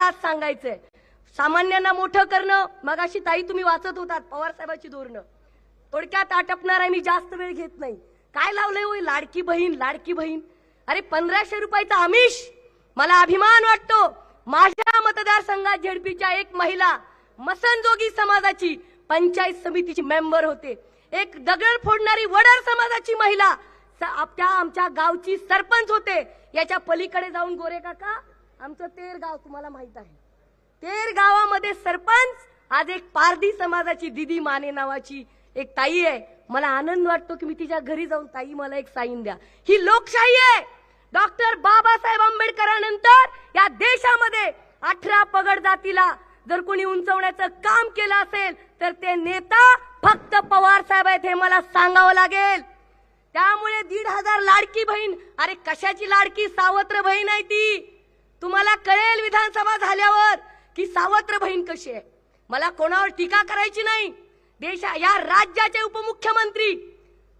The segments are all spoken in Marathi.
आज सांगायचंय सामान्यांना मोठं करणं मग अशी ताई तुम्ही वाचत होतात पवार साहेबांची धोरणं. थोडक्यात आटपणार आहे मी जास्त वेळ घेत नाही. काय लावलंय होय? लाडकी बहीण लाडकी बहीण. अरे पंधराशे रुपयाचा आमिष मला अभिमान वाटतो. माझ्या मतदारसंघात झेडपीच्या एक महिला मसनजोगी समाजाची पंचायत समितीची मेंबर होते. एक दगड फोडणारी वडार समाजाची महिला त्या आमच्या गावची सरपंच होते. याच्या पलीकडे जाऊन गोरे काका आमचं तेर गाव तुम्हाला माहीत आहे. तेर गावामध्ये सरपंच आज एक पारधी समाजाची दिदी माने नावाची एक ताई आहे. मला आनंद वाटतो की मी तिच्या घरी जाऊन ताई मला एक साईन द्या. ही लोकशाही आहे. डॉक्टर बाबासाहेब आंबेडकरांनंतर या देशामध्ये अठरा पगड जातीला जर कोणी उंचवण्याचं काम केलं असेल तर ते नेता फक्त पवार साहेब आहेत हे मला सांगावं लागेल. त्यामुळे दीड हजार लाडकी बहीण अरे कशाची लाडकी? सावत्र बहीण आहे ती. तुम्हाला कळेल विधानसभा झाल्यावर की सावत्र बहीण कशी आहे. मला कोणावर टीका करायची नाही. देशा या राज्याचे उपमुख्यमंत्री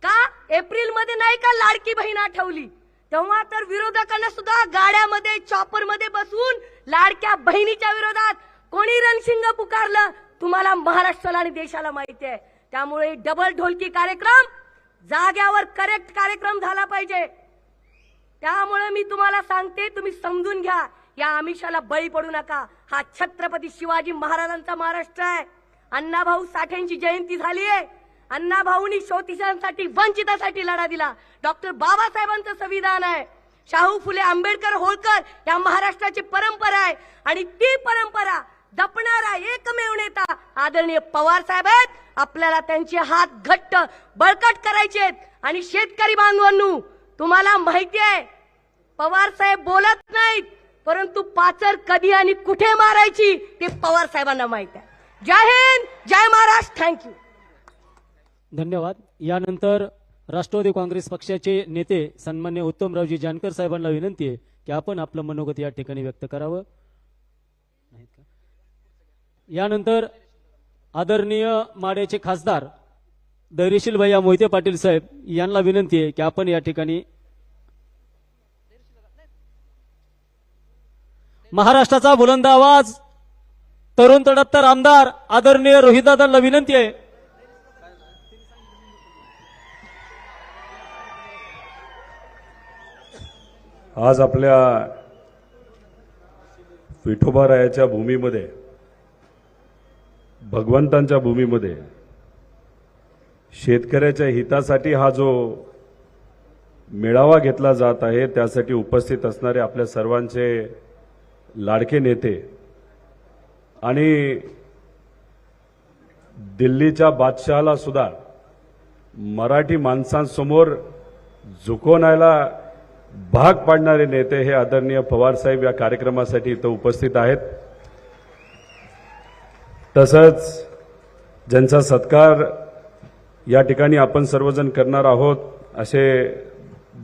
का एप्रिलमध्ये नाही का लाडकी बहीण आठवली? तेव्हा तर विरोधकांना सुद्धा गाड्यामध्ये चॉपरमध्ये बसवून लाडक्या बहिणीच्या विरोधात कोणी रणशिंग पुकारलं तुम्हाला महाराष्ट्राला आणि देशाला माहिती आहे. त्यामुळे डबल ढोलकी कार्यक्रम जाग्यावर करेक्ट कार्यक्रम झाला पाहिजे. त्यामुळे मी तुम्हाला सांगते तुम्ही समजून घ्या. या आमिषाला बळी पडू नका. हा छत्रपती शिवाजी महाराजांचा महाराष्ट्र आहे. अण्णाभाऊ साठेंची जयंती झाली आहे अण्णाभाऊनी शोतिषांसाठी वंचितासाठी लढा दिला. डॉक्टर बाबासाहेबांचं संविधान आहे. शाहू फुले आंबेडकर होळकर या महाराष्ट्राची परंपरा आहे. आणि ती परंपरा जपणारा एकमेव नेता आदरणीय पवार साहेब आहेत. आपल्याला त्यांचे हात घट्ट बळकट करायचे आहेत. आणि शेतकरी बांधवांनू तुम्हाला माहिती आहे पवार साहेब बोलत नाहीत परंतु पाचर कधी आणि कुठे मारायची ते पवार साहेबांना माहीत आहे. जय हिंद जय महाराष्ट्र थँक्यू धन्यवाद. यानंतर राष्ट्रवादी काँग्रेस पक्षाचे नेते सन्मान्य उत्तमरावजी जानकर साहेबांना विनंती आहे की आपण आपलं मनोगत या ठिकाणी व्यक्त करावं. का? यानंतर आदरणीय माड्याचे खासदार धैर्यशील भैया मोहिते पाटील साहेब यांना विनंती आहे की आपण या ठिकाणी महाराष्ट्राचा बुलंद आवाज तरुण तडत्तर आमदार आदरणीय रोहितदादांना विनंती आहे. आज आपल्या विठोबारायाच्या भूमीमध्ये भगवंतांच्या भूमीमध्ये शेतकऱ्याच्या हितासाठी हा जो मेळावा घेतला जात आहे त्यासाठी उपस्थित असणारे आपल्या सर्वांचे लाडके नेते आणि दिल्लीच्या बादशहाला सुद्धा मराठी माणसांसमोर झुकवण्याला भाग पाडणारे नेते हे आदरणीय पवारसाहेब या कार्यक्रमासाठी इथं उपस्थित आहेत. तसंच ज्यांचा सत्कार या ठिकाणी आपण सर्वजण करणार आहोत असे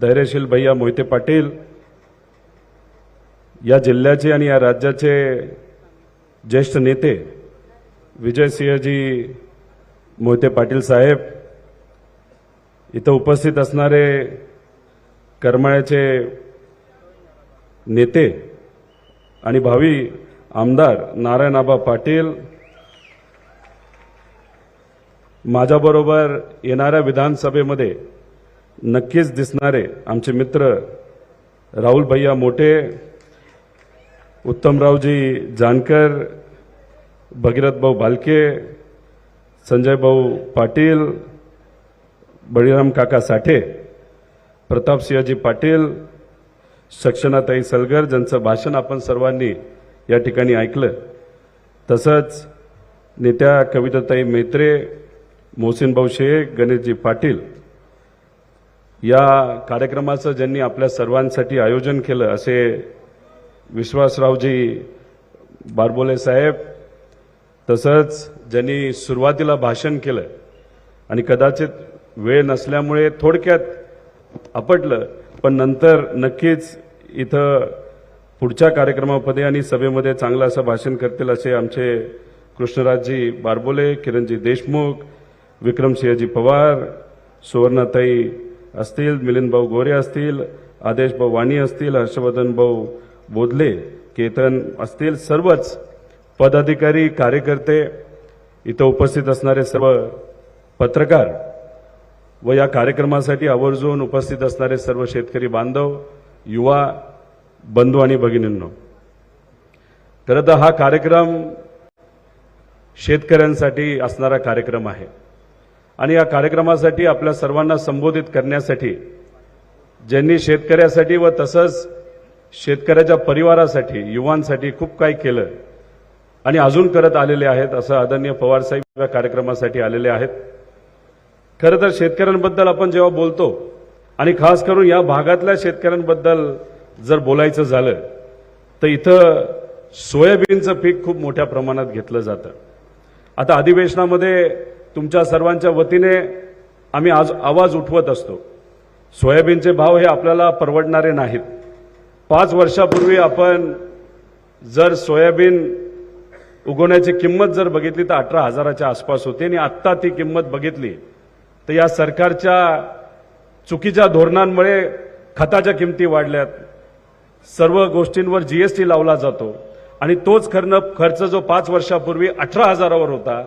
धैर्यशील भैया मोहिते पाटील या जिल्ह्याचे आणि या राज्याचे ज्येष्ठ नेते विजयसिंहजी मोहिते पाटील साहेब इथं उपस्थित असणारे करमाळ्याचे नेते आणि भावी आमदार नारायणआबा पाटील माझ्याबरोबर येणाऱ्या विधानसभेमध्ये नक्कीच दिसणारे आमचे मित्र राहुल भैया मोठे उत्तमरावजी जानकर भगीरथ भाऊ भालके संजय भाऊ पाटील बळीराम काका साठे प्रतापसिंहजी पाटील सक्षणाताई सलगर ज्यांचं भाषण आपण सर्वांनी या ठिकाणी ऐकलं. तसंच नेत्या कविताताई मेत्रे मोहसिन शेख गणेशजी पाटील या कार्यक्रमाचं ज्यांनी आपल्या सर्वांसाठी आयोजन केलं असे विश्वासरावजी बारबोले साहेब तसंच ज्यांनी सुरुवातीला भाषण केलं आणि कदाचित वेळ नसल्यामुळे थोडक्यात आपटलं पण नंतर नक्कीच इथं पुढच्या कार्यक्रमामध्ये आणि सभेमध्ये चांगलं असं भाषण करतील असे आमचे कृष्णराजजी बारबोले किरणजी देशमुख विक्रमसिंहजी पवार सुवर्णाताई असतील मिलिंद भाऊ गोरे असतील आदेशभाऊ वाणी असतील हर्षवर्धन भाऊ बोधले केतन असतील सर्वच पदाधिकारी कार्यकर्ते इथं उपस्थित असणारे सर्व पत्रकार व या कार्यक्रमासाठी आवर्जून उपस्थित असणारे सर्व शेतकरी बांधव युवा बंधू आणि भगिनींनो. खरं तर हा कार्यक्रम शेतकऱ्यांसाठी असणारा कार्यक्रम आहे. आणि या कार्यक्रमासाठी आपल्या सर्वांना संबोधित करण्यासाठी ज्यांनी शेतकऱ्यासाठी व तसंच शेतकऱ्याच्या परिवारासाठी युवांसाठी खूप काही केलं आणि अजून करत आलेले आहेत असं आदरणीय पवारसाहेब या कार्यक्रमासाठी आलेले आहेत. खरं तर शेतकऱ्यांबद्दल आपण जेव्हा बोलतो आणि खास करून या भागातल्या शेतकऱ्यांबद्दल जर बोलायचं झालं तर इथं सोयाबीनचं पीक खूप मोठ्या प्रमाणात घेतलं जातं. आता अधिवेशनामध्ये तुमच्या सर्वांच्या वतीने आम्ही आज आवाज उठवत असतो. सोयाबीनचे भाव हे आपल्याला परवडणारे नाहीत. पाच वर्षापूर्वी आपण जर सोयाबीन उगवण्याची किंमत जर बघितली तर अठरा हजाराच्या आसपास होती आणि आत्ता ती किंमत बघितली तर या सरकारच्या चुकीच्या धोरणांमुळे खताच्या किमती वाढल्यात. सर्व गोष्टींवर जीएसटी लावला जातो आणि तोच खर्च खर्च जो पाच वर्षापूर्वी अठरा हजारावर होता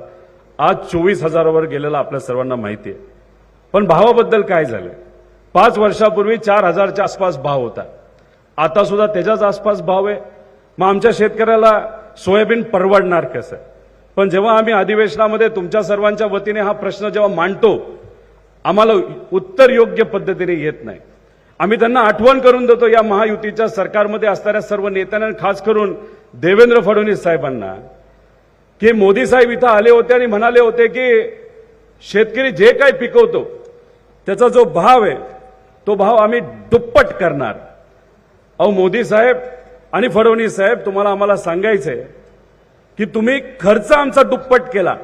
आज चोवीस हजारावर गेलेला आपल्या सर्वांना माहिती आहे. पण भावाबद्दल काय झालं पाच वर्षापूर्वी चार हजारच्या आसपास भाव होता. आता सुद्धा त्याच्याच आसपास भाव आहे. मग आमच्या शेतकऱ्याला सोयाबीन परवडणार कसं? पण जेव्हा आम्ही अधिवेशनामध्ये तुमच्या सर्वांच्या वतीने हा प्रश्न जेव्हा मांडतो आम्हाला उत्तर योग्य पद्धतीने येत नाही. आम्ही त्यांना आठवण करून देतो या महायुतीच्या सरकारमध्ये असणाऱ्या सर्व नेत्यांना खास करून देवेंद्र फडणवीस साहेबांना की मोदी साहेब इथं आले होते आणि म्हणाले होते की शेतकरी जे काही पिकवतो त्याचा जो भाव आहे तो भाव आम्ही दुप्पट करणार. अहो मोदी साहेब आणि फडणवीस साहेब तुम्हाला आम्हाला सांगायचंय की तुम्ही खर्च आमचा दुप्पट केला.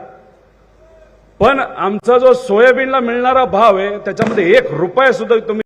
पण आमचा जो सोयाबीनला मिळणारा भाव आहे त्याच्यामध्ये एक रुपया सुद्धा तुम्ही